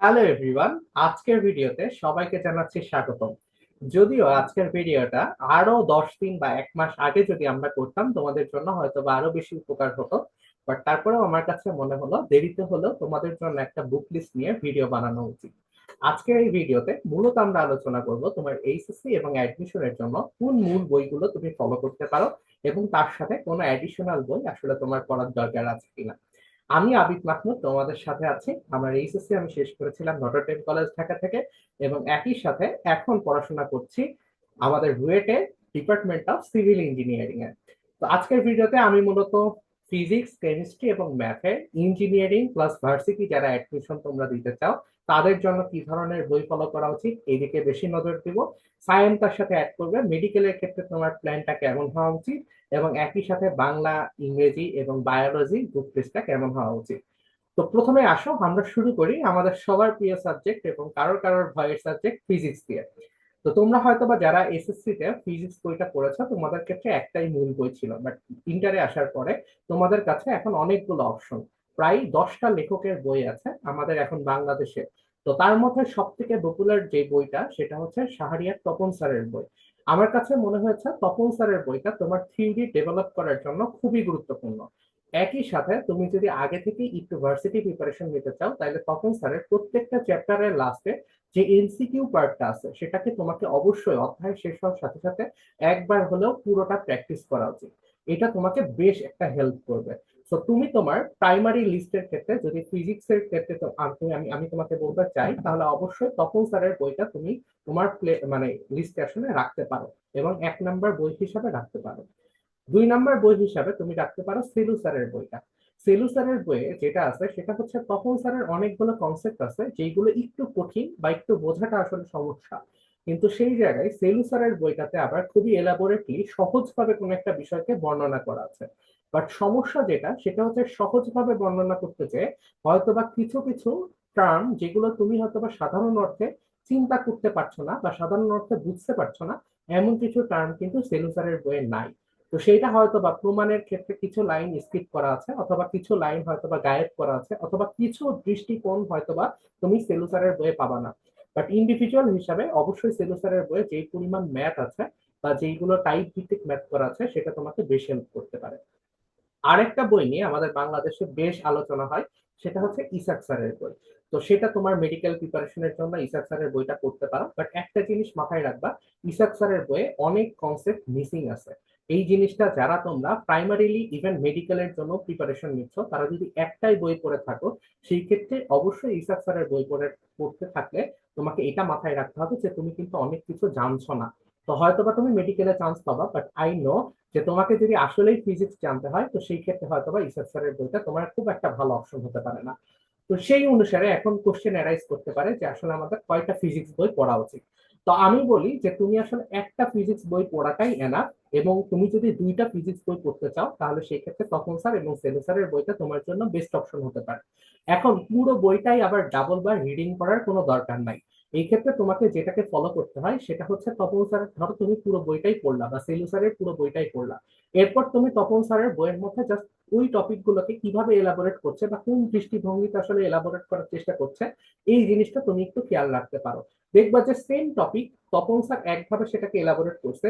Hello everyone আজকের ভিডিওতে সবাইকে জানাচ্ছি স্বাগতম। যদিও আজকের ভিডিওটা আরও দশ দিন বা এক মাস আগে যদি আমরা করতাম, তোমাদের জন্য হয়তো বা আরও বেশি উপকার হতো। বাট তারপরেও আমার কাছে মনে হলো, দেরিতে হলেও তোমাদের জন্য একটা বুক লিস্ট নিয়ে ভিডিও বানানো উচিত। আজকের এই ভিডিওতে মূলত আমরা আলোচনা করব তোমার এইচএসসি এবং অ্যাডমিশনের জন্য কোন মূল বইগুলো তুমি ফলো করতে পারো এবং তার সাথে কোনো অ্যাডিশনাল বই আসলে তোমার পড়ার দরকার আছে কিনা। আমি আবিদ মাহমুদ, তোমাদের সাথে আছি। আমার এইচএসসি আমি শেষ করেছিলাম নটরডেম কলেজ ঢাকা থেকে এবং একই সাথে এখন পড়াশোনা করছি আমাদের রুয়েটে ডিপার্টমেন্ট অফ সিভিল ইঞ্জিনিয়ারিং এ। তো আজকের ভিডিওতে আমি মূলত ফিজিক্স কেমিস্ট্রি এবং ম্যাথে ইঞ্জিনিয়ারিং প্লাস ভার্সিটি যারা অ্যাডমিশন তোমরা দিতে চাও, তাদের জন্য কি ধরনের বই ফলো করা উচিত এদিকে বেশি নজর দিব। সায়েন্স তার সাথে অ্যাড করবে। মেডিকেলের ক্ষেত্রে তোমার প্ল্যানটা কেমন হওয়া উচিত? এবং একই সাথে বাংলা, ইংরেজি এবং বায়োলজি বুক টেস্টটা কেমন হওয়া উচিত? তো প্রথমে আসো, আমরা শুরু করি আমাদের সবার প্রিয় সাবজেক্ট এবং কারোর কারোর ভয়ের সাবজেক্ট ফিজিক্স দিয়ে। তো তোমরা হয়তো বা যারা এসএসসি তে ফিজিক্স বইটা পড়েছো, তোমাদের ক্ষেত্রে একটাই মূল বই ছিল বাট ইন্টারে আসার পরে তোমাদের কাছে এখন অনেকগুলো অপশন প্রায় দশটা লেখকের বই আছে আমাদের এখন বাংলাদেশে। তো তার মধ্যে সব থেকে পপুলার যে বইটা, সেটা হচ্ছে শাহরিয়ার তপন স্যারের বই। আমার কাছে মনে হয়েছে তপন স্যারের বইটা তোমার থিওরি ডেভেলপ করার জন্য খুবই গুরুত্বপূর্ণ। একই সাথে তুমি যদি আগে থেকে একটু ভার্সিটি প্রিপারেশন নিতে চাও, তাহলে তপন স্যারের প্রত্যেকটা চ্যাপ্টারের লাস্টে যে এনসিকিউ পার্টটা আছে, সেটাকে তোমাকে অবশ্যই অধ্যায় শেষ হওয়ার সাথে সাথে একবার হলেও পুরোটা প্র্যাকটিস করা উচিত। এটা তোমাকে বেশ একটা হেল্প করবে। তো তুমি তোমার প্রাইমারি লিস্টের ক্ষেত্রে যদি ফিজিক্সের ক্ষেত্রে আমি আমি তোমাকে বলতে চাই, তাহলে অবশ্যই তপন স্যারের বইটা তুমি তোমার প্লে মানে লিস্টে আসলে রাখতে পারো এবং এক নাম্বার বই হিসাবে রাখতে পারো। দুই নাম্বার বই হিসাবে তুমি রাখতে পারো সেলু স্যারের বইটা। সেলু স্যারের বইয়ে যেটা আছে, সেটা হচ্ছে তপন স্যারের অনেকগুলো কনসেপ্ট আছে যেগুলো একটু কঠিন বা একটু বোঝাটা আসলে সমস্যা। কিন্তু সেই জায়গায় সেলু স্যারের বইটাতে আবার খুবই এলাবোরেটলি সহজভাবে কোনো একটা বিষয়কে বর্ণনা করা আছে। বাট সমস্যা যেটা, সেটা হচ্ছে সহজভাবে বর্ণনা করতে চেয়ে হয়তোবা কিছু কিছু টার্ম যেগুলো তুমি হয়তোবা সাধারণ অর্থে চিন্তা করতে পারছ না বা সাধারণ অর্থে বুঝতে পারছ না, এমন কিছু টার্ম কিন্তু সেলুসারের বইয়ে নাই। তো সেইটা হয়তো বা প্রমাণের ক্ষেত্রে কিছু লাইন স্কিপ করা আছে, অথবা কিছু লাইন হয়তো বা গায়েব করা আছে, অথবা কিছু দৃষ্টিকোণ হয়তো বা তুমি সেলুসারের বইয়ে পাবা না। বাট ইন্ডিভিজুয়াল হিসাবে অবশ্যই সেলুসারের বইয়ে যেই পরিমাণ ম্যাথ আছে বা যেইগুলো টাইপ ভিত্তিক ম্যাথ করা আছে, সেটা তোমাকে বেশি হেল্প করতে পারে। আরেকটা বই নিয়ে আমাদের বাংলাদেশে বেশ আলোচনা হয়, সেটা হচ্ছে ইসাক স্যারের বই। তো সেটা তোমার মেডিকেল প্রিপারেশনের জন্য ইসাক স্যারের বইটা পড়তে পারো। বাট একটা জিনিস মাথায় রাখবা, ইসাক স্যারের বইয়ে অনেক কনসেপ্ট মিসিং আছে। এই জিনিসটা যারা তোমরা প্রাইমারিলি ইভেন মেডিকেলের জন্য প্রিপারেশন নিচ্ছ, তারা যদি একটাই বই পড়ে থাকো, সেই ক্ষেত্রে অবশ্যই ইসাক স্যারের বই পড়ে, পড়তে থাকলে তোমাকে এটা মাথায় রাখতে হবে যে তুমি কিন্তু অনেক কিছু জানছো না। তো হয়তো বা তুমি মেডিকেলে চান্স পাবা বাট আই নো যে তোমাকে যদি আসলেই ফিজিক্স জানতে হয়, তো সেই ক্ষেত্রে হয়তো বা ইসাক স্যারের বইটা তোমার খুব একটা ভালো অপশন হতে পারে না। তো সেই অনুসারে এখন কোশ্চেন অ্যারাইজ করতে পারে যে আসলে আমাদের কয়টা ফিজিক্স বই পড়া উচিত। তো আমি বলি যে তুমি আসলে একটা ফিজিক্স বই পড়াটাই এনা এবং তুমি যদি দুইটা ফিজিক্স বই পড়তে চাও, তাহলে সেই ক্ষেত্রে তখন স্যার এবং সেলু স্যারের বইটা তোমার জন্য বেস্ট অপশন হতে পারে। এখন পুরো বইটাই আবার ডাবল বার রিডিং করার কোনো দরকার নাই। এই ক্ষেত্রে তোমাকে যেটাকে ফলো করতে হয়, সেটা হচ্ছে তপন স্যারের ধরো তুমি পুরো বইটাই পড়লা বা সেলু স্যারের পুরো বইটাই পড়লা। এরপর তুমি তপন স্যারের বইয়ের মধ্যে জাস্ট ওই টপিক গুলোকে কীভাবে এলাবোরেট করছে বা কোন দৃষ্টিভঙ্গিতে আসলে এলাবোরেট করার চেষ্টা করছে, এই জিনিসটা তুমি একটু খেয়াল রাখতে পারো। দেখবা যে সেম টপিক তপন স্যার একভাবে সেটাকে এলাবোরেট করছে,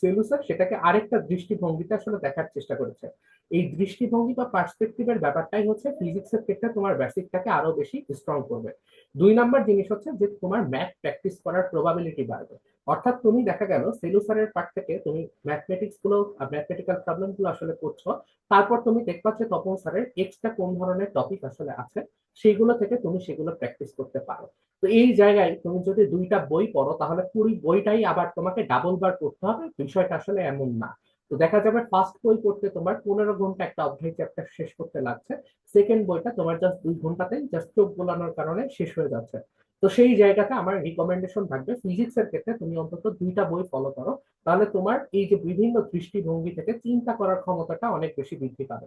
সেলু স্যার সেটাকে আরেকটা দৃষ্টিভঙ্গিতে আসলে দেখার চেষ্টা করেছে। এই দৃষ্টিভঙ্গি বা পার্সপেক্টিভের ব্যাপারটাই হচ্ছে ফিজিক্সের ক্ষেত্রে তোমার বেসিকটাকে আরও বেশি স্ট্রং করবে। দুই নাম্বার জিনিস হচ্ছে যে তোমার ম্যাথ প্র্যাকটিস করার প্রবাবিলিটি বাড়বে। অর্থাৎ তুমি দেখা গেল সেলুসারের পার্ট থেকে তুমি ম্যাথমেটিক্সগুলো ম্যাথমেটিক্যাল প্রবলেমগুলো আসলে করছ, তারপর তুমি দেখবা যে তপন স্যারের এক্সট্রা কোন ধরনের টপিক আসলে আছে সেগুলো থেকে তুমি সেগুলো প্র্যাকটিস করতে পারো। তো এই জায়গায় তুমি যদি দুইটা বই পড়ো, তাহলে পুরো বইটাই আবার তোমাকে ডাবল বার পড়তে হবে, বিষয়টা আসলে এমন না। তো দেখা যাবে ফার্স্ট বই পড়তে তোমার পনেরো ঘণ্টা একটা অধ্যায় চ্যাপ্টার শেষ করতে লাগছে। সেকেন্ড বইটা তোমার জাস্ট দুই ঘন্টাতেই জাস্ট চোখ বোলানোর কারণে শেষ হয়ে যাচ্ছে। তো সেই জায়গাতে আমার রিকমেন্ডেশন থাকবে। ফিজিক্সের ক্ষেত্রে তুমি অন্তত দুইটা বই ফলো করো, তাহলে তোমার এই যে বিভিন্ন দৃষ্টিভঙ্গি থেকে চিন্তা করার ক্ষমতাটা অনেক বেশি বৃদ্ধি পাবে।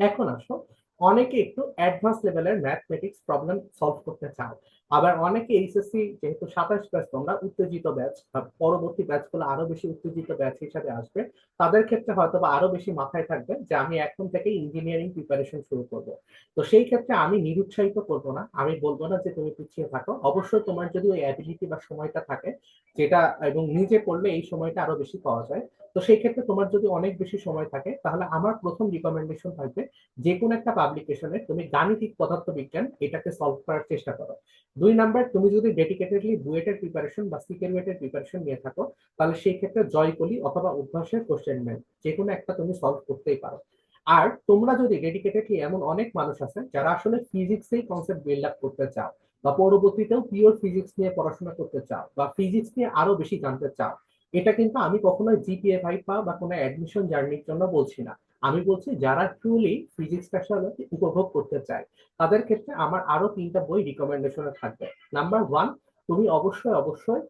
এখন আসো, অনেকে একটু অ্যাডভান্স লেভেলের ম্যাথমেটিক্স প্রবলেম সলভ করতে চাও। আবার অনেকে এইচএসসি যেহেতু সাতাশ ব্যাচ তোমরা উত্তেজিত ব্যাচ পরবর্তী ব্যাচগুলো আরও বেশি উত্তেজিত ব্যাচ হিসাবে আসবে, তাদের ক্ষেত্রে হয়তো বা আরও বেশি মাথায় থাকবে যে আমি এখন থেকে ইঞ্জিনিয়ারিং প্রিপারেশন শুরু করব। তো সেই ক্ষেত্রে আমি নিরুৎসাহিত করব না, আমি বলব না যে তুমি পিছিয়ে থাকো। অবশ্যই তোমার যদি ওই অ্যাবিলিটি বা সময়টা থাকে, যেটা এবং নিজে পড়লে এই সময়টা আরও বেশি পাওয়া যায়। তো সেই ক্ষেত্রে তোমার যদি অনেক বেশি সময় থাকে, তাহলে আমার প্রথম রিকমেন্ডেশন থাকবে যে কোনো একটা পাবলিকেশনে তুমি গাণিতিক পদার্থবিজ্ঞান এটাকে সলভ করার চেষ্টা করো। দুই নাম্বার, তুমি যদি ডেডিকেটেডলি বুয়েটের প্রিপারেশন বা সিকেরুয়েটের প্রিপারেশন নিয়ে থাকো, তাহলে সেই ক্ষেত্রে জয়কলি অথবা অভ্যাসের কোশ্চেন ব্যাংক যে কোনো একটা তুমি সলভ করতেই পারো। আর তোমরা যদি ডেডিকেটেডলি এমন অনেক মানুষ আছে যারা আসলে ফিজিক্সেই কনসেপ্ট বিল্ড আপ করতে চাও বা পরবর্তীতেও পিওর ফিজিক্স নিয়ে পড়াশোনা করতে চাও বা ফিজিক্স নিয়ে আরও বেশি জানতে চাও এটা কিন্তু আমি কখনোই জিপিএ ফাইভ বা কোনো অ্যাডমিশন জার্নির জন্য বলছি না। আমি বলছি যারা ট্রুলি ফিজিক্সটা উপভোগ করতে চায়, তাদের ক্ষেত্রে আমার আরও তিনটা বই রিকমেন্ডেশনে থাকবে। নাম্বার ওয়ান তুমি অবশ্যই অবশ্যই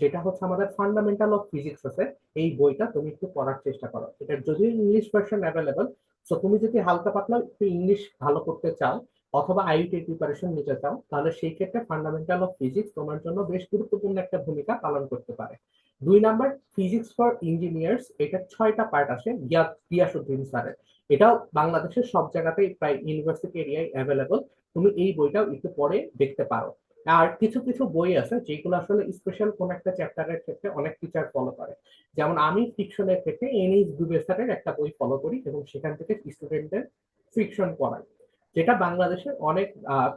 যেটা হচ্ছে আমাদের ফান্ডামেন্টাল অফ ফিজিক্স আছে, এই বইটা তুমি একটু পড়ার চেষ্টা করো। এটা যদি ইংলিশ ভার্সন অ্যাভেলেবল সো তুমি যদি হালকা পাতলা একটু ইংলিশ ভালো করতে চাও, অথবা আইটি প্রিপারেশন নিতে চাও, তাহলে সেই ক্ষেত্রে ফান্ডামেন্টাল অফ ফিজিক্স তোমার জন্য বেশ গুরুত্বপূর্ণ একটা ভূমিকা পালন করতে পারে। দুই নাম্বার ফিজিক্স ফর ইঞ্জিনিয়ার্স এটা ছয়টা পার্ট আসে গিয়াসুদ্দিন স্যারের। এটাও বাংলাদেশের সব জায়গাতেই প্রায় ইউনিভার্সিটি এরিয়ায় অ্যাভেলেবল তুমি এই বইটাও একটু পরে দেখতে পারো। আর কিছু কিছু বই আছে, যেগুলো আসলে স্পেশাল কোন একটা চ্যাপ্টারের ক্ষেত্রে অনেক টিচার ফলো করে। যেমন আমি ফিকশনের ক্ষেত্রে এনএইচ দুবেসারের একটা বই ফলো করি এবং সেখান থেকে স্টুডেন্টদের ফিকশন পড়াই। যেটা বাংলাদেশের অনেক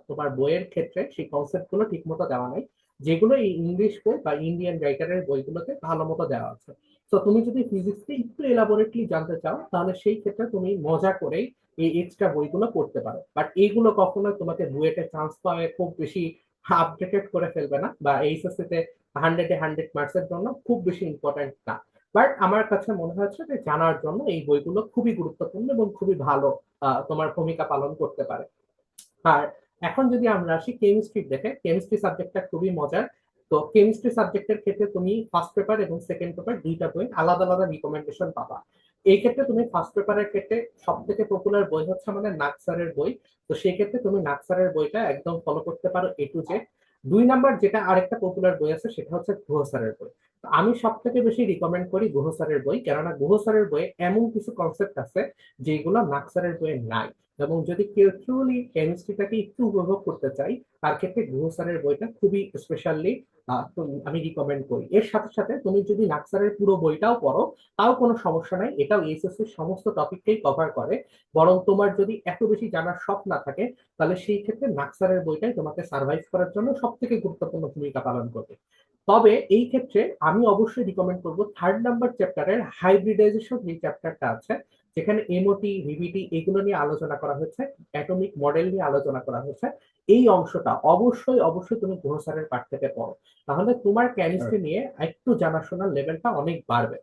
তোমার বইয়ের ক্ষেত্রে সেই কনসেপ্টগুলো ঠিক মতো দেওয়া নাই। যেগুলো এই ইংলিশ বই বা ইন্ডিয়ান রাইটারের বইগুলোতে ভালো মতো দেওয়া আছে। তো তুমি যদি ফিজিক্সকে একটু এলাবোরেটলি জানতে চাও, তাহলে সেই ক্ষেত্রে তুমি মজা করেই এই এক্সট্রা বইগুলো পড়তে পারো। বাট এইগুলো কখনো তোমাকে বুয়েটে চান্স পাওয়া খুব বেশি আপডেটেড করে ফেলবে না বা এইচএসসি তে হান্ড্রেডে হান্ড্রেড মার্কসের জন্য খুব বেশি ইম্পর্টেন্ট না। বাট আমার কাছে মনে হচ্ছে যে জানার জন্য এই বইগুলো খুবই গুরুত্বপূর্ণ এবং খুবই ভালো তোমার ভূমিকা পালন করতে পারে। আর এখন যদি আমরা আসি কেমিস্ট্রি দেখে কেমিস্ট্রি সাবজেক্টটা খুবই মজার। তো কেমিস্ট্রি সাবজেক্টের ক্ষেত্রে তুমি ফার্স্ট পেপার এবং সেকেন্ড পেপার দুইটা বই আলাদা আলাদা রিকমেন্ডেশন পাবা। এই ক্ষেত্রে তুমি ফার্স্ট পেপারের ক্ষেত্রে সব থেকে পপুলার বই হচ্ছে আমাদের নাকসারের বই। তো সেই ক্ষেত্রে তুমি নাকসারের বইটা একদম ফলো করতে পারো এ টু জেড দুই নাম্বার যেটা আরেকটা পপুলার বই আছে, সেটা হচ্ছে গুহসারের বই। আমি সব থেকে বেশি রিকমেন্ড করি গুহসারের বই, কেননা গুহসারের বইয়ে এমন কিছু কনসেপ্ট আছে যেগুলো নাকসারের বইয়ে নাই। এবং যদি কেউ ট্রুলি কেমিস্ট্রিটাকে একটু উপভোগ করতে চাই তার ক্ষেত্রে গুহ বইটা খুবই স্পেশালি আমি রিকমেন্ড করি। এর সাথে সাথে তুমি যদি নাকসারের পুরো বইটাও পড়ো, তাও কোনো সমস্যা নাই, এটাও এইচএসসি সমস্ত টপিককেই কভার করে। বরং তোমার যদি এত বেশি জানার শখ না থাকে, তাহলে সেই ক্ষেত্রে নাকসারের বইটাই তোমাকে সার্ভাইভ করার জন্য সব থেকে গুরুত্বপূর্ণ ভূমিকা পালন করবে। তবে এই ক্ষেত্রে আমি অবশ্যই রিকমেন্ড করব থার্ড নাম্বার চ্যাপ্টারের হাইব্রিডাইজেশন যে চ্যাপ্টারটা আছে, যেখানে এমওটি ভিভিটি এগুলো নিয়ে আলোচনা করা হয়েছে অ্যাটমিক মডেল নিয়ে আলোচনা করা হয়েছে এই অংশটা অবশ্যই অবশ্যই তুমি গ্রহসারের পাঠ থেকে পড়ো। তাহলে তোমার কেমিস্ট্রি নিয়ে একটু জানাশোনার লেভেলটা অনেক বাড়বে।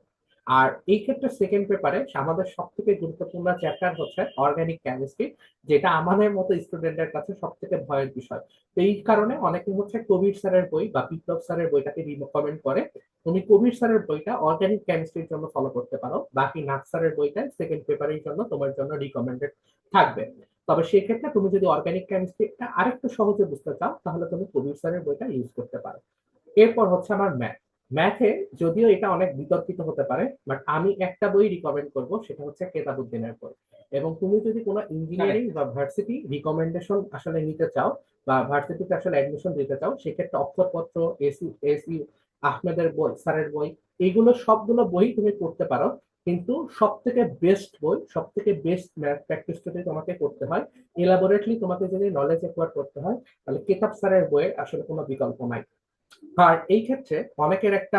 আর এই ক্ষেত্রে সেকেন্ড পেপারে আমাদের সব থেকে গুরুত্বপূর্ণ চ্যাপ্টার হচ্ছে অর্গানিক কেমিস্ট্রি যেটা আমাদের মতো স্টুডেন্টের কাছে সব থেকে ভয়ের বিষয়। তো এই কারণে অনেকে হচ্ছে কবির স্যারের বই বা বিপ্লব স্যারের বইটাকে রিকমেন্ড করে। তুমি কবির স্যারের বইটা অর্গানিক কেমিস্ট্রির জন্য ফলো করতে পারো। বাকি নাথ স্যারের বইটা সেকেন্ড পেপারের জন্য তোমার জন্য রিকমেন্ডেড থাকবে। তবে সেক্ষেত্রে তুমি যদি অর্গানিক কেমিস্ট্রিটা আরেকটু সহজে বুঝতে চাও, তাহলে তুমি কবির স্যারের বইটা ইউজ করতে পারো। এরপর হচ্ছে আমার ম্যাথ ম্যাথে যদিও এটা অনেক বিতর্কিত হতে পারে বাট আমি একটা বই রিকমেন্ড করব, সেটা হচ্ছে কেতাবুদ্দিনের বই। এবং তুমি যদি কোনো ইঞ্জিনিয়ারিং বা ভার্সিটি রিকমেন্ডেশন আসলে নিতে চাও, বা ভার্সিটিতে আসলে অ্যাডমিশন দিতে চাও, সেক্ষেত্রে অক্ষরপত্র, এসি এসি, আহমেদের বই, স্যারের বই এইগুলো সবগুলো বই তুমি পড়তে পারো। কিন্তু সব থেকে বেস্ট বই সব থেকে বেস্ট ম্যাথ প্র্যাকটিস যদি তোমাকে করতে হয়। এলাবোরেটলি তোমাকে যদি নলেজ একবার করতে হয়, তাহলে কেতাব স্যারের বইয়ের আসলে কোনো বিকল্প নাই। আর এই ক্ষেত্রে অনেকের একটা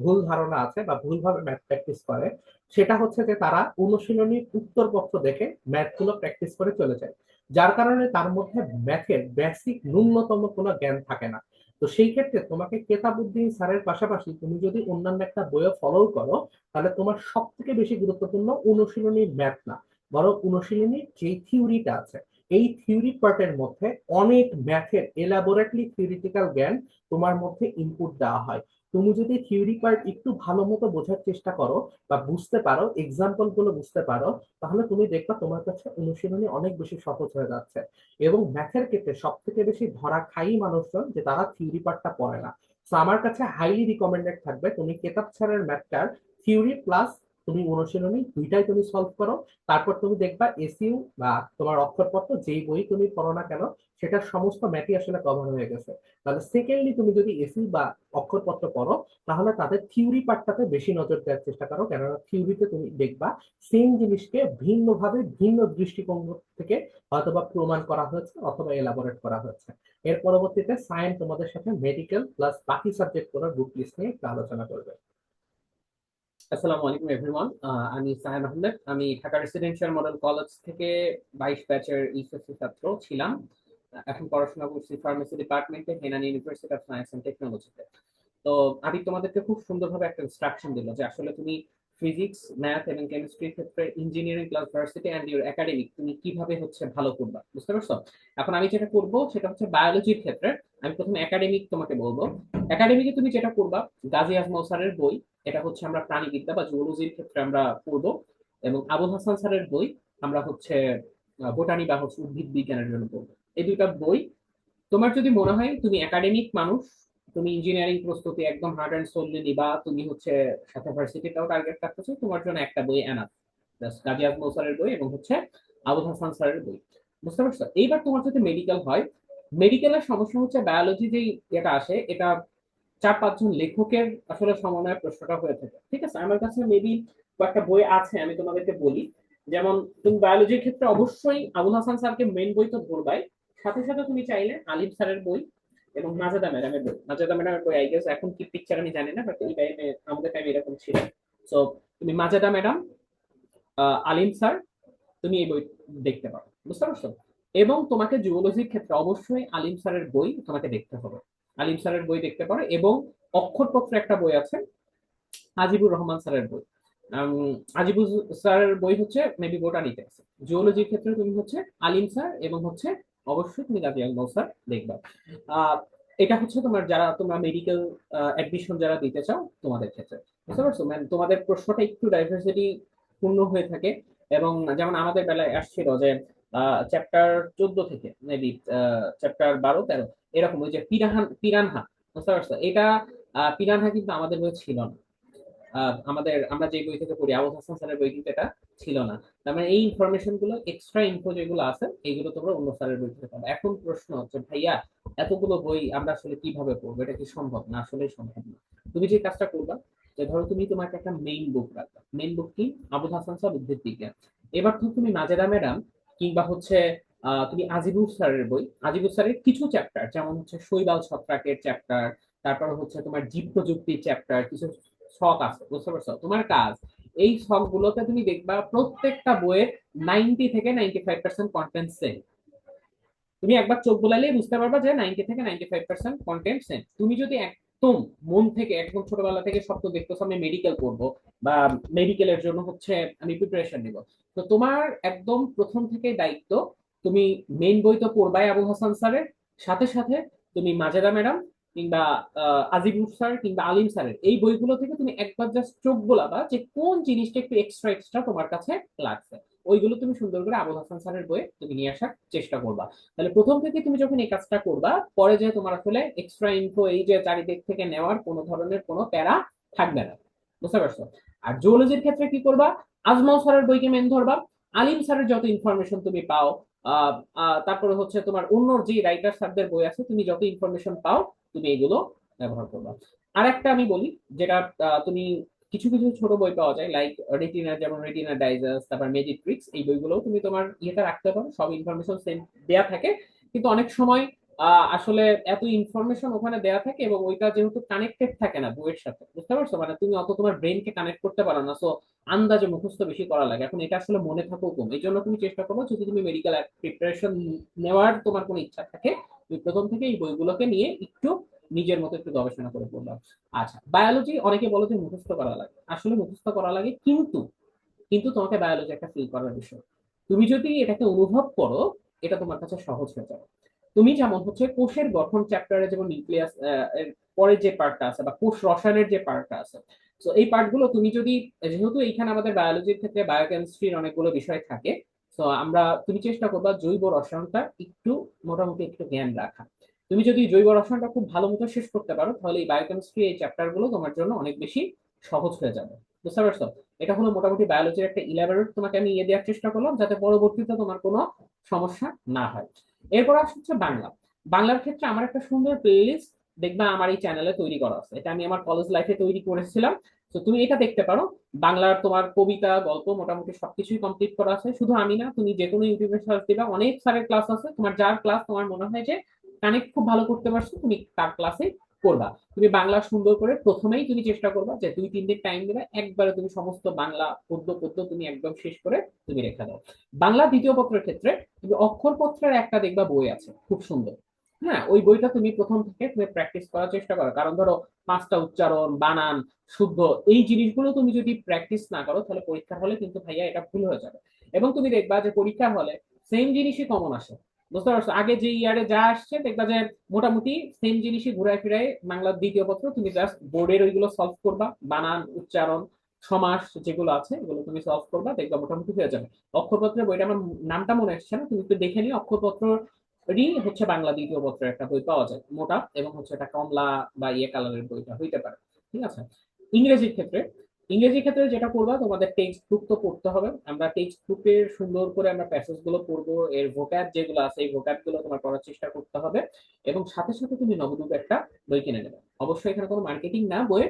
ভুল ধারণা আছে বা ভুলভাবে ম্যাথ প্র্যাকটিস করে। সেটা হচ্ছে যে তারা অনুশীলনীর উত্তরপত্র দেখে ম্যাথগুলো প্র্যাকটিস করে চলে যায়। যার কারণে তার মধ্যে ম্যাথের বেসিক ন্যূনতম কোনো জ্ঞান থাকে না। তো সেই ক্ষেত্রে তোমাকে কেতাবুদ্দিন স্যারের পাশাপাশি তুমি যদি অন্যান্য একটা বইও ফলো করো, তাহলে তোমার সব থেকে বেশি গুরুত্বপূর্ণ অনুশীলনী ম্যাথ না, বরং অনুশীলনী যে থিওরিটা আছে, এই থিওরি পার্টের মধ্যে অনেক ম্যাথের এলাবোরেটলি থিওরিটিক্যাল জ্ঞান তোমার মধ্যে ইনপুট দেওয়া হয়। তুমি যদি থিওরি পার্ট একটু ভালো মতো বোঝার চেষ্টা করো বা বুঝতে পারো এক্সাম্পলগুলো বুঝতে পারো, তাহলে তুমি দেখবা তোমার কাছে অনুশীলনী অনেক বেশি সহজ হয়ে যাচ্ছে। এবং ম্যাথের ক্ষেত্রে সব থেকে বেশি ধরা খাই মানুষজন যে তারা থিওরি পার্টটা পড়ে না। তো আমার কাছে হাইলি রিকমেন্ডেড থাকবে তুমি কেতাব ছাড়ের ম্যাথটার থিওরি প্লাস তুমি অনুশীলনী দুইটাই তুমি সলভ করো। তারপর তুমি দেখবা এসিউ বা তোমার অক্ষরপত্র যেই বই তুমি পড়ো না কেন সেটার সমস্ত ম্যাথই আসলে কভার হয়ে গেছে। তাহলে সেকেন্ডলি তুমি যদি এসি বা অক্ষরপত্র পড়ো, তাহলে তাদের থিওরি পার্টটাতে বেশি নজর দেওয়ার চেষ্টা করো। কেননা থিওরিতে তুমি দেখবা সেম জিনিসকে ভিন্নভাবে ভিন্ন দৃষ্টিকোণ থেকে হয়তোবা প্রমাণ করা হয়েছে অথবা এলাবোরেট করা হয়েছে। এর পরবর্তীতে সায়েন্স তোমাদের সাথে মেডিকেল প্লাস বাকি সাবজেক্ট করার বুক লিস্ট নিয়ে আলোচনা করবে। আসসালামু আলাইকুম এভরিওয়ান আমি সাহেব আহমেদ। আমি ঢাকা রেসিডেন্সিয়াল মডেল কলেজ থেকে বাইশ ব্যাচের ইসএসসি ছাত্র ছিলাম। এখন পড়াশোনা করছি ফার্মেসি ডিপার্টমেন্টে Henan university of science and টেকনোলজিতে তো। আমি তোমাদেরকে খুব সুন্দরভাবে একটা ইনস্ট্রাকশন দিল যে আসলে তুমি ফিজিক্স ম্যাথ এবং কেমিস্ট্রির ক্ষেত্রে engineering plus varsity and your academic তুমি কীভাবে হচ্ছে ভালো করবা, বুঝতে পারছ? এখন আমি যেটা করব সেটা হচ্ছে বায়োলজির ক্ষেত্রে, আমি প্রথমে একাডেমিক তোমাকে বলব। একাডেমিকে তুমি যেটা করবা গাজী আজমল স্যারের বই, এটা হচ্ছে আমরা প্রাণীবিদ্যা বা জুওলজির ক্ষেত্রে আমরা পড়ব এবং আবুল হাসান স্যারের বই আমরা হচ্ছে বোটানি বা হচ্ছে উদ্ভিদ বিজ্ঞানের জন্য পড়ব। এই দুইটা বই। তোমার যদি মনে হয় তুমি একাডেমিক মানুষ, তুমি ইঞ্জিনিয়ারিং প্রস্তুতি একদম হার্ড অ্যান্ড সোললি নিবা তুমি হচ্ছে সাথে ভার্সিটিটাও টার্গেট রাখতেছো, তোমার জন্য একটা বই এনাফ কাজী আজমল স্যারের বই এবং হচ্ছে আবুল হাসান স্যারের বই। বুঝতে পারছ? এইবার তোমার যদি মেডিকেল হয় মেডিকেলের সমস্যা হচ্ছে বায়োলজি যেই এটা আসে, এটা চার পাঁচজন লেখকের আসলে সমন্বয় প্রশ্নটা হয়ে থাকে। ঠিক আছে? আমার কাছে মেবি কয়েকটা বই আছে, আমি তোমাদেরকে বলি। যেমন তুমি বায়োলজির ক্ষেত্রে অবশ্যই আবুল হাসান স্যারকে মেন বই তো ধরবাই। সাথে সাথে তুমি চাইলে আলিম স্যারের বই এবং মাজাদা ম্যাডামের বই। মাজেদা ম্যাডামের বই আই গেস এখন কি পিকচার আমি জানি না বাট এই টাইমে আমাদের টাইমে এরকম ছিল। সো তুমি মাজাদা ম্যাডাম আলিম স্যার, তুমি এই বই দেখতে পারো। বুঝতে পারছ? এবং তোমাকে জুওলজির ক্ষেত্রে অবশ্যই আলিম স্যারের বই তোমাকে দেখতে হবে। আলিম স্যারের বই দেখতে পারো এবং অক্ষরপত্র একটা বই আছে, আজিবুর রহমান স্যারের বই। আজিবুর স্যারের বই হচ্ছে মেবি বোটানিতে আছে জিওলজির ক্ষেত্রে তুমি হচ্ছে আলিম স্যার এবং হচ্ছে অবশ্যই তুমি গাজী স্যার দেখবা। এটা হচ্ছে তোমার যারা তোমরা মেডিকেল অ্যাডমিশন যারা দিতে চাও তোমাদের ক্ষেত্রে। বুঝতে পারছ? মানে তোমাদের প্রশ্নটা একটু ডাইভার্সিটি পূর্ণ হয়ে থাকে এবং যেমন আমাদের বেলায় আসছিল যে চ্যাপ্টার চোদ্দ থেকে মেবি চ্যাপ্টার বারো, তেরো, এরকম ওই যে পিরাহান, পিরানহা, বুঝতে পারছ? এটা পিরানহা কিন্তু আমাদের বই ছিল না। আমাদের, আমরা যে বই থেকে পড়ি, আবুল হাসান স্যারের বই কিন্তু এটা ছিল না। তার মানে এই ইনফরমেশনগুলো এক্সট্রা ইনফো যেগুলো আছে এইগুলো তোমরা অন্য স্যারের বই পাবে। এখন প্রশ্ন হচ্ছে, ভাইয়া, এতগুলো বই আমরা আসলে কীভাবে পড়ব? এটা কি সম্ভব? না আসলে সম্ভব না। তুমি যে কাজটা করবা, যে ধরো তুমি তোমাকে একটা মেইন বুক রাখবা। মেইন বুক কি? আবুল হাসান স্যার উদ্ভিদ বিজ্ঞান। এবার তো তুমি মাজেদা ম্যাডাম কিংবা হচ্ছে তুমি আজিবুর স্যারের বই। আজিবুর স্যারের কিছু চ্যাপ্টার যেমন হচ্ছে শৈবাল ছত্রাকের চ্যাপ্টার তারপর হচ্ছে তোমার জীব প্রযুক্তির চ্যাপ্টার কিছু শখ আছে, বুঝতে পারছ? তোমার কাজ এই ছক গুলোতে তুমি দেখবা প্রত্যেকটা বইয়ের নাইনটি থেকে ninety five percent content same তুমি একবার চোখ বোলালেই বুঝতে পারবা যে নাইনটি থেকে ninety five percent content same তুমি যদি একদম মন থেকে, একদম ছোটবেলা থেকে স্বপ্ন দেখতেছো, আমি মেডিকেল করব বা মেডিকেলের জন্য হচ্ছে আমি প্রিপারেশন নিব। তো তোমার একদম প্রথম থেকে দায়িত্ব, তুমি মেন বই তো পড়বাই আবুল হাসান স্যারের। সাথে সাথে তুমি মাজেদা ম্যাডাম কিংবা আজিবুর স্যার কিংবা আলিম স্যারের, এই বইগুলো থেকে তুমি একবার জাস্ট চোখ বোলাবা যে কোন জিনিসটা একটু এক্সট্রা এক্সট্রা তোমার কাছে লাগছে। ওইগুলো তুমি সুন্দর করে আবুল হাসান স্যারের বইয়ে তুমি নিয়ে আসার চেষ্টা করবা। তাহলে প্রথম থেকে তুমি যখন এই কাজটা করবা, পরে যে তোমার আসলে এক্সট্রা ইনফো এই যে চারিদিক থেকে নেওয়ার কোনো ধরনের কোনো প্যারা থাকবে না। বুঝতে পারছ? আর জুওলজির ক্ষেত্রে কি করবা? আজমাও স্যারের বইকে মেন ধরবা। আলিম স্যারের যত ইনফরমেশন তুমি পাও তারপরে হচ্ছে তোমার অন্য যে রাইটার স্যারদের বই আছে, তুমি যত ইনফরমেশন পাও তুমি এগুলো ব্যবহার করবা। আর একটা আমি বলি, যেটা তুমি কিছু কিছু ছোট বই পাওয়া যায় লাইক রেটিনা যেমন রেটিনা ডাইজাস তারপর মেজিক ট্রিক্স এই বইগুলো তুমি তোমার ইয়েটা রাখতে পারো, সব ইনফরমেশন সেম দেয়া থাকে। কিন্তু অনেক সময় আসলে এত ইনফরমেশন ওখানে দেওয়া থাকে এবং ওইটা যেহেতু কানেক্টেড থাকে না বইয়ের সাথে, বুঝতে পারছ? মানে তুমি অত তোমার ব্রেনকে কানেক্ট করতে পারো না সো আন্দাজে মুখস্থ বেশি করা লাগে। এখন এটা আসলে মনে থাকুক কম এই জন্য তুমি চেষ্টা করো যদি তুমি মেডিকেল প্রিপারেশন নেওয়ার তোমার কোনো ইচ্ছা থাকে, তুমি প্রথম থেকে এই বইগুলোকে নিয়ে একটু নিজের মতো একটু গবেষণা করে পড়লাম আচ্ছা বায়োলজি অনেকে বলো যে মুখস্থ করা লাগে। আসলে মুখস্থ করা লাগে কিন্তু কিন্তু তোমাকে বায়োলজি একটা ফিল করার বিষয়। তুমি যদি এটাকে অনুভব করো, এটা তোমার কাছে সহজ হয়ে যাবে। তুমি যেমন হচ্ছে কোষের গঠন চ্যাপ্টারে যেমন নিউক্লিয়াস এর পরে যে পার্টটা আছে বা কোষ রসায়নের যে পার্টটা আছে তো এই পার্টগুলো তুমি যদি, যেহেতু এইখানে আমাদের বায়োলজির ক্ষেত্রে বায়োকেমিস্ট্রির অনেকগুলো বিষয় থাকে তো আমরা, তুমি চেষ্টা করবা জৈব রসায়নটা একটু, মোটামুটি একটু জ্ঞান রাখা। তুমি যদি জৈব রসায়নটা খুব ভালো মতো শেষ করতে পারো, তাহলে এই বায়োকেমিস্ট্রি এই চ্যাপ্টারগুলো তোমার জন্য অনেক বেশি সহজ হয়ে যাবে। বুঝতে পারছ? এটা হলো মোটামুটি বায়োলজির একটা ইলাবোরেট তোমাকে আমি ইয়ে দেওয়ার চেষ্টা করলাম, যাতে পরবর্তীতে তোমার কোনো সমস্যা না হয়। এরপর আসছে হচ্ছে বাংলা। বাংলার ক্ষেত্রে আমার একটা সুন্দর প্লেলিস্ট দেখবা আমার এই চ্যানেলে তৈরি করা আছে। এটা আমি আমার কলেজ লাইফে তৈরি করেছিলাম। তো তুমি এটা দেখতে পারো। বাংলার তোমার কবিতা, গল্প মোটামুটি সবকিছুই কমপ্লিট করা আছে। শুধু আমি না, তুমি যে কোনো ইউটিউবে সার্চ দিবা, অনেক স্যারের ক্লাস আছে। তোমার যার ক্লাস তোমার মনে হয় যে কানেক্ট খুব ভালো করতে পারছ, তুমি তার ক্লাসে করবা। তুমি বাংলা সুন্দর করে প্রথমেই তুমি চেষ্টা করবা যে দুই তিন দিন টাইম দিবে, একবারে তুমি সমস্ত বাংলা পদ্য পদ্য তুমি একদম শেষ করে তুমি রেখে দাও। বাংলা দ্বিতীয় পত্রের ক্ষেত্রে তুমি অক্ষর পত্রের একটা দেখবা বই আছে, খুব সুন্দর। হ্যাঁ ওই বইটা তুমি প্রথম থেকে তুমি প্র্যাকটিস করার চেষ্টা করো। কারণ ধরো পাঁচটা উচ্চারণ, বানান, শুদ্ধ, এই জিনিসগুলো তুমি যদি প্র্যাকটিস না করো, তাহলে পরীক্ষার হলে কিন্তু ভাইয়া এটা ভুল হয়ে যাবে। এবং তুমি দেখবা যে পরীক্ষার হলে সেম জিনিসই কমন আসে। বুঝতে পারছ? আগে যে ইয়ারে যা আসছে, দেখবা যে মোটামুটি সেম জিনিসই ঘুরায় ফিরায় বাংলার দ্বিতীয় পত্র তুমি জাস্ট বোর্ডের ওইগুলো সলভ করবা। বানান, উচ্চারণ সমাস যেগুলো আছে, এগুলো তুমি সলভ করবা, দেখবা মোটামুটি হয়ে যাবে। অক্ষরপত্রের বইটা আমার নামটা মনে আসছে না, তুমি একটু দেখে নিও। অক্ষরপত্র হচ্ছে বাংলা দ্বিতীয় পত্রের একটা বই পাওয়া যায়, মোটা, এবং হচ্ছে এটা কমলা বা ইয়ে কালারের বইটা হইতে পারে, ঠিক আছে? ইংরেজির ক্ষেত্রে ইংরেজির ক্ষেত্রে যেটা করবা, তোমাদের টেক্সট বুক তো পড়তে হবে। আমরা টেক্সট বুকের সুন্দর করে আমরা প্যাসেজগুলো পড়ব, এর ভোক্যাব যেগুলো আছে, এই ভোক্যাবগুলো তোমার পড়ার চেষ্টা করতে হবে। এবং সাথে সাথে তুমি নবদূত একটা বই কিনে নেবে। অবশ্যই এখানে কোনো মার্কেটিং না বইয়ে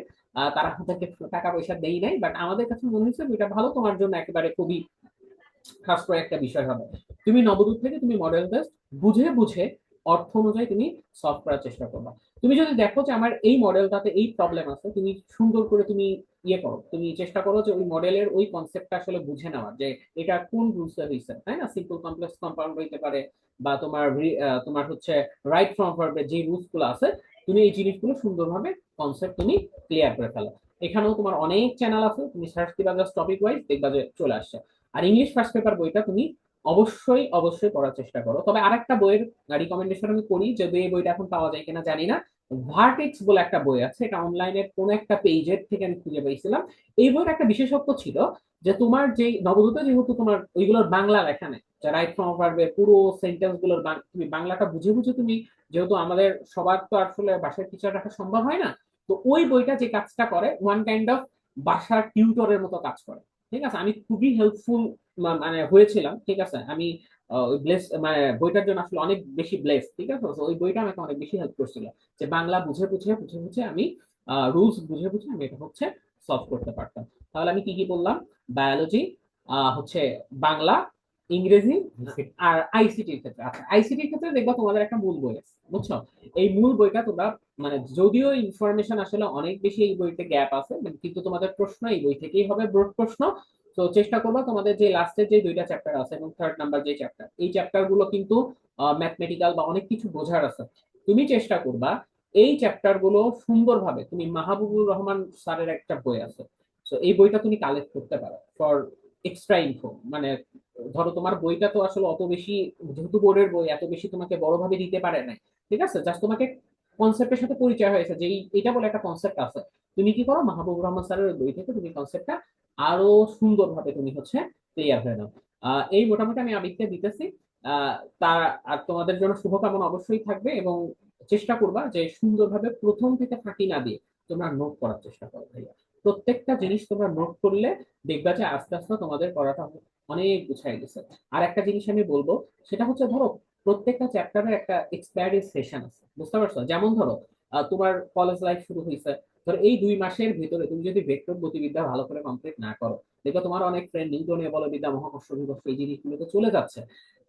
তারা আমাদেরকে টাকা পয়সা দেই নাই বাট আমাদের কাছে মনে হচ্ছে বইটা ভালো, তোমার জন্য একেবারে খুবই করে একটা বিষয় হবে। তুমি নবদূত থেকে তুমি মডেল টেস্ট বুঝে বুঝে অর্থ অনুযায়ী তুমি সলভ করার চেষ্টা করবা। তুমি যদি দেখো যে আমার এই মডেলটাতে এই প্রবলেম আছে, তুমি সুন্দর করে তুমি ইয়ে করো, তুমি চেষ্টা করো যে ওই মডেলের ওই কনসেপ্টটা আসলে বুঝে নেওয়ার, যে এটা কোন রুলস এর হইছে তাই না? সিম্পল কমপ্লেক্স কম্পাউন্ড হইতে পারে বা তোমার তোমার হচ্ছে রাইট ফ্রম ভার্বের যে রুলসগুলো আছে, তুমি এই জিনিসগুলো সুন্দরভাবে কনসেপ্ট তুমি ক্লিয়ার করে ফেলো। এখানেও তোমার অনেক চ্যানেল আছে, তুমি সার্চ দিবা জাস্ট টপিক ওয়াইজ দেখবা যে চলে আসছে। আর ইংলিশ ফার্স্ট পেপার বইটা তুমি অবশ্যই অবশ্যই পড়ার চেষ্টা করো। তবে আরেকটা বইয়ের রিকমেন্ডেশন আমি করি যদি এই বইটা এখন পাওয়া যায় কিনা জানি না ভার্টেক্স বলে একটা বই আছে, এটা অনলাইনের কোন একটা পেজের থেকে আমি খুঁজে পেয়েছিলাম। এই বইয়ের একটা বিশেষত্ব ছিল যে তোমার যে নবদূত যেহেতু তোমার ওইগুলোর বাংলা লেখা নেই রাইট ফ্রম পারবে পুরো সেন্টেন্সগুলোর তুমি বাংলাটা বুঝে বুঝে তুমি যেহেতু আমাদের সবার তো আসলে বাসার টিচার রাখা সম্ভব হয় না, তো ওই বইটা যে কাজটা করে ওয়ান কাইন্ড অফ বাসার টিউটরের মতো কাজ করে। ঠিক আছে? আমি খুবই হেল্পফুল মানে হয়েছিলাম, ঠিক আছে? আমি ওই ব্লেস মানে বইটার জন্য আসলে অনেক বেশি ব্লেস ঠিক আছে? ওই বইটা আমাকে অনেক বেশি হেল্প করছিল যে বাংলা বুঝে বুঝে বুঝে বুঝে আমি রুলস বুঝে বুঝে আমি এটা হচ্ছে সলভ করতে পারতাম। তাহলে আমি কি কি বললাম? বায়োলজি হচ্ছে বাংলা, ইংরেজি আর আইসিটির ক্ষেত্রে। আচ্ছা আইসিটির ক্ষেত্রে দেখবা তোমাদের একটা মূল বই আছে, বুঝছ? এই মূল বইটা তোমরা মানে যদিও ইনফরমেশন আসলে অনেক বেশি এই বইতে গ্যাপ আছে, কিন্তু তোমাদের প্রশ্ন এই বই থেকেই হবে। ব্রড প্রশ্ন তো চেষ্টা করবা তোমাদের যে লাস্টের যে দুইটা চ্যাপ্টার আছে এবং থার্ড নাম্বার যে চ্যাপ্টার এই চ্যাপ্টারগুলো কিন্তু ম্যাথমেটিক্যাল বা অনেক কিছু বোঝার আছে। তুমি চেষ্টা করবা এই চ্যাপ্টারগুলো সুন্দরভাবে, তুমি মাহবুবুর রহমান স্যারের একটা বই আছে। তো এই বইটা তুমি কালেক্ট করতে পারো ফর এক্সট্রা ইনফো মানে ধরো তোমার বইটা তো আসলে অত বেশি, যেহেতু বোর্ডের বই, এত বেশি তোমাকে বড়ভাবে দিতে পারে নাই। ঠিক আছে? জাস্ট তোমাকে কনসেপ্টের সাথে পরিচয় হয়েছে যে এটা বলে একটা কনসেপ্ট আছে। তুমি কি করো? মাহবুবুর রহমান স্যারের বই থেকে তুমি কনসেপ্টটা আরও সুন্দরভাবে তুমি হচ্ছে ক্লিয়ার হয়ে নাও। এই মোটামুটি আমি আবিদকে দিতেছি। তার আর তোমাদের জন্য শুভকামনা অবশ্যই থাকবে এবং চেষ্টা করবা যে সুন্দরভাবে প্রথম থেকে ফাঁকি না দিয়ে তোমরা নোট করার চেষ্টা করো ভাইয়া। প্রত্যেকটা জিনিস তোমরা নোট করলে দেখবা যে আস্তে আস্তে তোমাদের পড়াটা অনেক গুছাই গেছে। আর একটা জিনিস আমি বলব, সেটা হচ্ছে ধরো, প্রত্যেকটা চ্যাপ্টারের একটা এক্সপায়ারি সেশন আছে, বুঝতে পারছ? যেমন ধরো তোমার কলেজ লাইফ শুরু হয়েছে ধরো এই দুই মাসের ভিতরে তুমি যদি ভেক্টর গতিবিদ্যা ভালো করে কমপ্লিট না করো দেখো তোমার অনেক ফ্রেন্ড নিউটনীয় বলবিদ্যা, মহাকর্ষ বিভক্ত এই জিনিসগুলোতে চলে যাচ্ছে।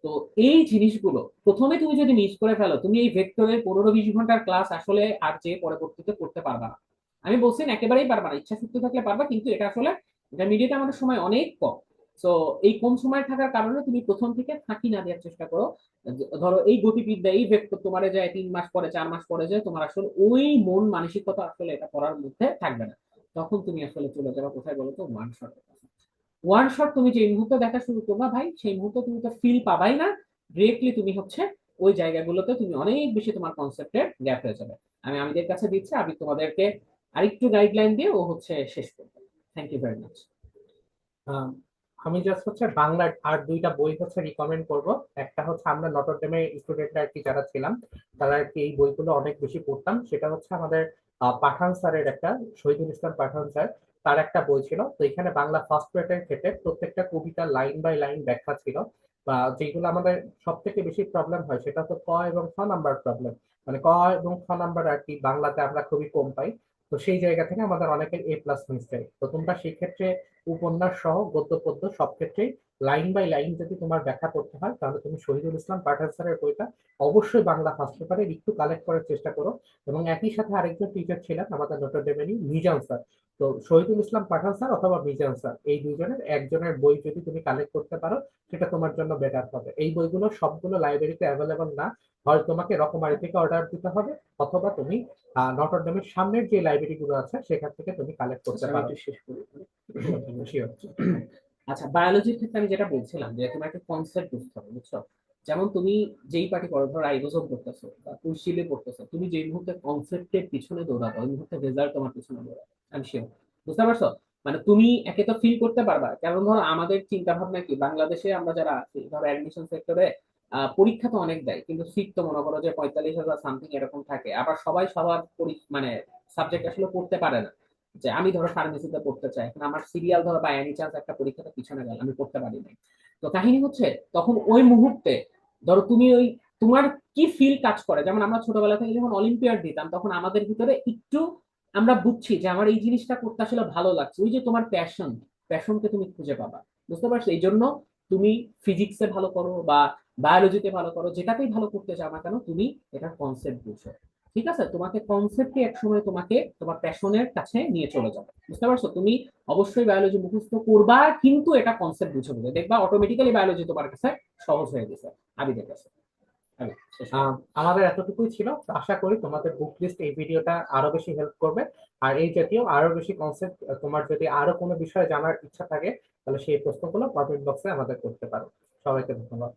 তো এই জিনিসগুলো প্রথমে তুমি যদি মিস করে ফেলো, তুমি এই ভেক্টরের পনেরো বিশ ঘণ্টার ক্লাস আসলে আর যে পরবর্তীতে করতে পারবা না। আমি বলছি একেবারেই পারবা না, ইচ্ছা শক্তি থাকলে পারবা, কিন্তু এটা আসলে এটা মিডিয়াতে আমাদের সময় অনেক কম। তো এই কম সময় থাকার কারণে তুমি প্রথম থেকে ফাঁকি না দেওয়ার চেষ্টা করো। ধরো এই গতিবিদ্যা এই ভেক্টর তোমার যায় তিন মাস পরে, চার মাস পরে যায়, তোমার আসলে ওই মন মানসিকতা আসলে এটা পড়ার মধ্যে থাকবে না। তখন তুমি আসলে চলে যাবে, কোথায় বলো তো? ওয়ান শট ওয়ান শট তুমি যে মুহূর্তে দেখা শুরু করবা ভাই, সেই মুহূর্তে তুমি তো ফিল পাবাই না। ডিরেক্টলি তুমি হচ্ছে ওই জায়গাগুলোতে তুমি অনেক বেশি তোমার কনসেপ্টের গ্যাপ হয়ে যাবে। আমি আমাদের কাছে দিচ্ছি, আমি তোমাদেরকে আরেকটু গাইডলাইন দিয়ে ও হচ্ছে শেষ করব। Thank you very much um, just হচ্ছে বাংলার আর দুইটা বই হচ্ছে রিকমেন্ড করব। একটা হচ্ছে আমরা নটরডেমে স্টুডেন্ট আর কি যারা ছিলাম তারা আর কি এই বইগুলো অনেক বেশি পড়তাম। সেটা হচ্ছে আমাদের পাঠান স্যারের একটা শহীদুল ইসলাম পাঠান স্যার তার একটা বই ছিল। তো এখানে বাংলা ফার্স্ট পেটের ক্ষেত্রে প্রত্যেকটা কবিতা লাইন বাই লাইন ব্যাখ্যা ছিল। বা যেগুলো আমাদের সব থেকে বেশি প্রবলেম হয় সেটা হচ্ছে ক এবং খ নাম্বার প্রবলেম মানে ক এবং খ নাম্বার আর কি বাংলাতে আমরা খুবই কম পাই। তো সেই জায়গা থেকে আমাদের অনেকের এ প্লাস মিসছে তো তোমরা সেই ক্ষেত্রে উপন্যাস সহ গদ্য পদ্য সব ক্ষেত্রেই লাইন বাই লাইন যদি তোমার ব্যাখ্যা করতে হয়, তাহলে তুমি শহীদুল ইসলাম পাঠান স্যারের বইটা অবশ্যই বাংলা ফার্স্ট পেপারে একটু কালেক্ট করার চেষ্টা করো। এবং একই সাথে আরেকজন টিচার ছিলেন, আমাদের নটর ডেমেনি মিজান স্যার। তো শহীদুল ইসলাম পাঠান স্যার অথবা মিজান স্যার, এই দুইজনের একজনের বই যদি তুমি কালেক্ট করতে পারো, সেটা তোমার জন্য বেটার হবে। এই বইগুলো সবগুলো লাইব্রেরিতে অ্যাভেলেবল না। হয় তোমাকে রকমারি থেকে অর্ডার দিতে হবে অথবা তুমি নটর ডেমের সামনের যে লাইব্রেরি গুলো আছে সেখান থেকে তুমি কালেক্ট করতে পারো। শেষ আচ্ছা বায়োলজির ক্ষেত্রে আমি যেটা বলছিলাম যে তোমার একটা কনসেপ্ট বুঝতে হবে বুঝছ? যেমন তুমি যেই পার্টি করো ধরো রাইবোজোম করতেছো বা কুশিলে করতেছো তুমি যেই মুহূর্তে কনসেপ্টের পিছনে দৌড়াবো ওই মুহূর্তে রেজাল্ট তোমার পিছনে দৌড়াবে আমি শিওর বুঝতে পারছ? মানে তুমি একে তো ফিল করতে পারবা কারণ ধরো আমাদের চিন্তা ভাবনা কি? বাংলাদেশে আমরা যারা আছি ধরো অ্যাডমিশন সেক্টরে পরীক্ষা তো অনেক দেয়, কিন্তু সিট তো মনে করো যে পঁয়তাল্লিশ হাজার সামথিং এরকম থাকে। আবার সবাই সবার মানে সাবজেক্ট আসলে পড়তে পারে না। যে আমি ধরো ফার্মেসিতে পড়তে চাই, এখন আমার সিরিয়াল ধরো বা এনি চান্স একটা পরীক্ষাটা পিছনে গেল, আমি পড়তে পারি নাই। তো কাহিনী হচ্ছে, তখন ওই মুহূর্তে ধরো তুমি ওই, তোমার কি ফিল কাজ করে? যেমন আমরা ছোটবেলা থেকে যখন অলিম্পিয়াড দিতাম, তখন আমাদের ভিতরে একটু আমরা বুঝছি যে আমার এই জিনিসটা করতে আসলে ভালো লাগছে। ওই যে তোমার প্যাশন প্যাশনকে তুমি খুঁজে পাবা। বুঝতে পারছ? এই জন্য তুমি ফিজিক্সে ভালো করো বা বায়োলজিতে ভালো করো, যেটাতেই ভালো করতে চাও না কেন, তুমি এটার কনসেপ্ট বুঝো। ঠিক আছে? তোমাকে কনসেপ্টে এক সময় তোমাকে তোমার প্যাশনের কাছে নিয়ে চলে যাবে। বুঝতে পারছ? তুমি অবশ্যই বায়োলজি মুখস্থ করবা, কিন্তু এটা কনসেপ্ট বুঝে বুঝে দেখবা অটোমেটিক্যালি বায়োলজি তোমার কাছে সহজ হয়ে গেছে। আবিদের কাছে আমাদের এতটুকুই ছিল। আশা করি তোমাদের বুক লিস্ট এই ভিডিওটা আরও বেশি হেল্প করবে। আর এই জাতীয় আরও বেশি কনসেপ্ট তোমার যদি আরও কোনো বিষয়ে জানার ইচ্ছা থাকে, তাহলে সেই প্রশ্নগুলো কমেন্ট বক্সে আমাদের করতে পারো। সবাইকে ধন্যবাদ।